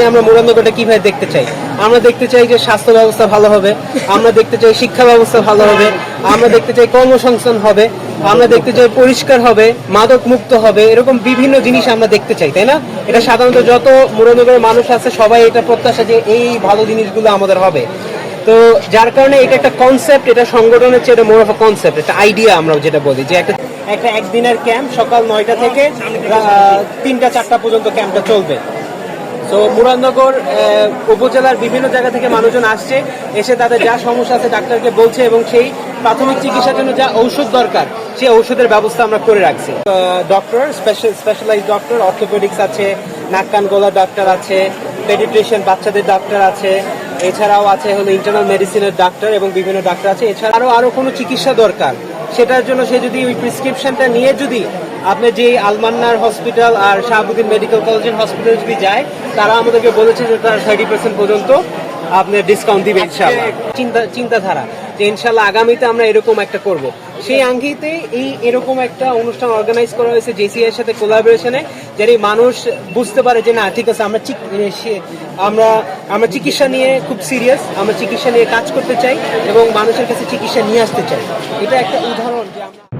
সামনে আমরা মুরাদনগরটা কীভাবে দেখতে চাই? আমরা দেখতে চাই যে স্বাস্থ্য ব্যবস্থা ভালো হবে, আমরা দেখতে চাই শিক্ষা ব্যবস্থা ভালো হবে, আমরা দেখতে চাই কর্মসংস্থান হবে, আমরা দেখতে চাই পরিষ্কার হবে, মাদক মুক্ত হবে, এরকম বিভিন্ন জিনিস আমরা দেখতে চাই, তাই না? এটা সাধারণত যত মুরাদনগরের মানুষ আছে, সবাই এটা প্রত্যাশা যে এই ভালো জিনিসগুলো আমাদের হবে। তো যার কারণে এটা একটা কনসেপ্ট এটা সংগঠনের চেয়ে মোর অফ কনসেপ্ট একটা আইডিয়া আমরা যেটা বলি, যে একটা একটা একদিনের ক্যাম্প সকাল নয়টা থেকে তিনটা, চারটা পর্যন্ত ক্যাম্পটা চলবে। তো মুরাদনগর উপজেলার বিভিন্ন জায়গা থেকে মানুষজন আসছে, এসে তাদের যা সমস্যা আছে ডাক্তারকে বলছে এবং সেই প্রাথমিক চিকিৎসার জন্য যা ঔষধ দরকার, সেই ঔষধের ব্যবস্থা আমরা করে রাখছি। Doctor special specialise doctor orthopaedics আছে, নাক কান গলার ডাক্তার আছে পেডিট্রিশিয়ান বাচ্চাদের ডাক্তার আছে, এছাড়াও আছে হলো ইন্টারনাল মেডিসিনের ডাক্তার এবং বিভিন্ন ডাক্তার আছে, এছাড়া আরও আরও কোনো চিকিৎসা দরকার। সেটার জন্য সে যদি ওই প্রেসক্রিপশনটা নিয়ে যদি আপনি যে আলমান্নার হসপিটাল আর শাহাবুদ্দিন মেডিকেল কলেজের হসপিটাল যদি যায় তারা আমাদেরকে বলেছে যে তারা থার্টি পার্সেন্ট পর্যন্ত আপনি ডিসকাউন্ট দিবে ইনশাল্লাহ চিন্তা চিন্তাধারা যে ইনশাল্লাহ আগামীতে আমরা এরকম একটা করব। সেই আঙ্গিতে এই এরকম একটা অনুষ্ঠান অর্গানাইজ করা হয়েছে জেসিআই এর সাথে কোলাবোরেশনে যাতে মানুষ বুঝতে পারে যে না ঠিক আছে আমরা আমরা আমরা চিকিৎসা নিয়ে খুব সিরিয়াস আমরা চিকিৎসা নিয়ে কাজ করতে চাই এবং মানুষের কাছে চিকিৎসা নিয়ে আসতে চাই। এটা একটা উদাহরণ যে আমরা